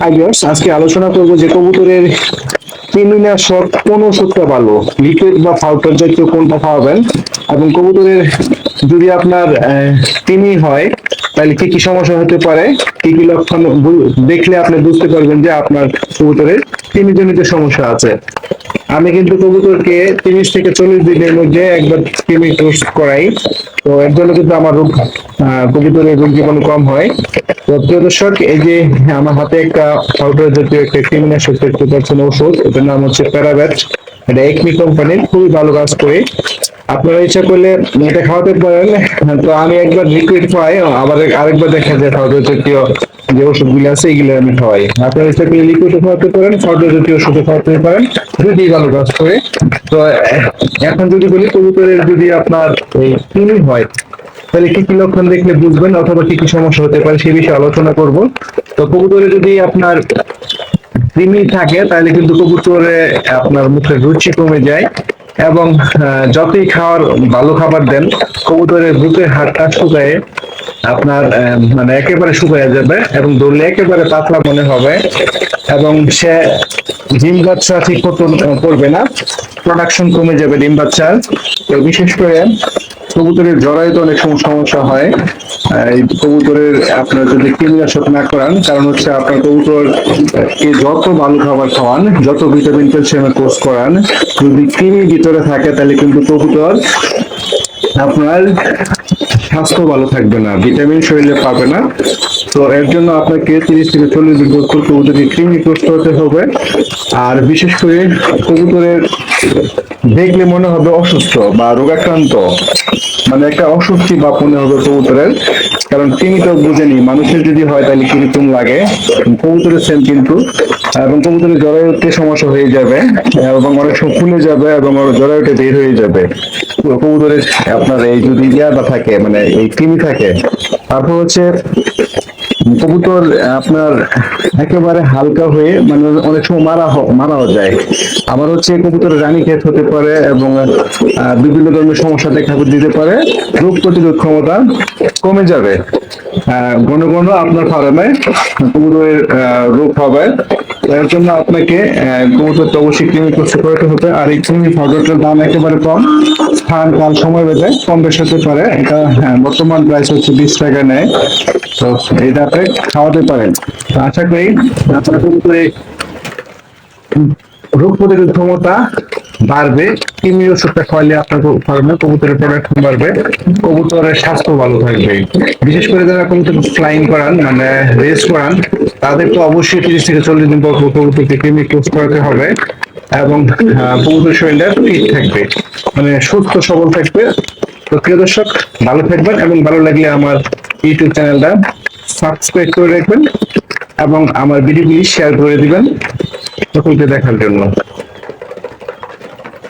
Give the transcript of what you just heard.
Ideas আজকে আলোচনা করব যে কবুতরের কৃমিনাশক কোন ওষুধটা ভালো, লিকুইড বা পাউডার জাতীয় কোনটা খাওয়াবেন এবং কবুতরের যদি আপনার কৃমি হয় তাহলে কি কি সমস্যা হতে পারে? কি কি লক্ষণ দেখলে আপনি বুঝতে পারবেন যে আপনার কবুতরের কৃমিজনিত সমস্যা আছে। আমি কিন্তু কবুতরকে তিরিশ থেকে চল্লিশ দিনের মধ্যে একবার কৃমি কোর্স করাই। তো এর জন্য কিন্তু আমার রোগ কবুতরের রোগ জীবাণু কম হয়। তো প্রিয় দর্শক, এই যে আমার হাতে একটা পাউডার জাতীয় একটা কৃমিনাশক দেখতে পাচ্ছেন ওষুধ এটার নাম হচ্ছে প্যারাব্যাট এটা একমি কোম্পানির খুবই ভালো কাজ করে। আপনারা ইচ্ছা করলে এটা খাওয়াতে পারেন। তো আমি একবার লিকুইড পাই আবার আরেকবার দেখা যায় পাউডার জাতীয় যে ওষুধগুলো আছে, এগুলো আমি খাওয়াই। আপনারা ইচ্ছা করলে লিকুইড খাওয়াতে পারেন পাউডার জাতীয় ওষুধ খাওয়াতে পারেন, যদি ভালো কাজ করে। তো এখন যদি বলি, কবুতরের যদি আপনার এই কৃমি হয়, তাহলে কি কি লক্ষণ দেখলে বুঝবেন অথবা কি কি সমস্যা হতে পারে সে বিষয়ে আলোচনা করব। তো কবুতরে যদি আপনার কৃমি থাকে, তাহলে কিন্তু কবুতরে আপনার মুখের রুচি কমে যায়। এবং যতই খাওয়ার ভালো খাবার দেন, কবুতরের বুকের হাড়টা শুকায় আপনার মানে একেবারে শুকায় যাবে এবং দৌড়লে একেবারে পাতলা মনে হবে এবং সে ডিম বাচ্চা ঠিক আহ, করবে না। প্রোডাকশন কমে যাবে ডিম বাচ্চার। বিশেষ করে কবুতরের জরায়ুতে অনেক সমস্যা হয়। এই কবুতরের আপনার যদি কৃমিনাশক না করান কারণ হচ্ছে আপনার কবুতর কে যত ভালো খাবার খাওয়ান যত ভিটামিন ক্যালসিয়ামের কোর্স করান যদি কৃমি ভিতরে থাকে তাহলে কিন্তু কবুতর আপনার স্বাস্থ্য ভালো থাকবে না ভিটামিন শরীরে পাবে না। তো এর জন্য আপনাকে তিরিশ থেকে চল্লিশ দিন পর কবুতরকে কৃমি গ্রস্ত হতে হবে। আর বিশেষ করে কবুতরের দেখলে মনে হবে অসুস্থ বা রোগাক্রান্ত মানে একটা অস্বস্তি বা মনে হবে কবুতরের, কারণ কৃমি তো বুঝেনি। মানুষের যদি হয় তাহলে কীরকম লাগে? কবুতরের সেম কিন্তু। এবং কবুতরের জরায়ুতে সমস্যা হয়ে যাবে, এবং অনেক সময় ফুলে যাবে, এবং জরায়ুতে বের হয়ে যাবে। কবুতরের আপনার এই যদি ইয়াটা থাকে মানে এই কৃমি থাকে, তারপর হচ্ছে কবুতর আপনার একেবারে হালকা হয়ে মানে অনেক সময় মারা মারাও যায়। আবার হচ্ছে কবুতর রানী ক্ষেত হতে পারে এবং বিভিন্ন ধরনের সমস্যা দেখা দিতে পারে। রোগ প্রতিরোধ ক্ষমতা কমে যাবে। ঘন ঘন আপনার ফার্মে কবুতরের রোগ হবে। এর জন্য আপনাকে আহ, কবুতরটা অবশ্যই কৃমি করতে করতে হবে। আর এই কৃমি পাউডারটার দাম একেবারে কম। স্থান কাল সময় বেঁধে কম বেশি হতে পারে। এটা হ্যাঁ, বর্তমান প্রাইস হচ্ছে বিশ টাকা নেয়। তো এটা আপনি খাওয়াতে পারেন। আশা করি আপনার কবুতরে রোগ প্রতিরোধ ক্ষমতা বাড়বে কৃমি ওষুধটা খাওয়ালে আপনার ফার্মে কবুতরের প্রোডাকশন বাড়বে, কবুতরের স্বাস্থ্য ভালো থাকবে। বিশেষ করে যারা কবুতর ফ্লাইং করান মানে রেস করান, তাদের তো অবশ্যই তিরিশ থেকে চল্লিশ দিন পর কবুতরকে কৃমি কোর্স করাতে হবে এবং কবুতর শরীরটা ফিট থাকবে। মানে সুস্থ, সবল থাকবে। তো প্রিয় দর্শক, ভালো থাকবেন এবং ভালো লাগলে আমার ইউটিউব চ্যানেলটা সাবস্ক্রাইব করে রাখবেন এবং আমার ভিডিওগুলি শেয়ার করে দিবেন। সকলকে দেখার জন্য।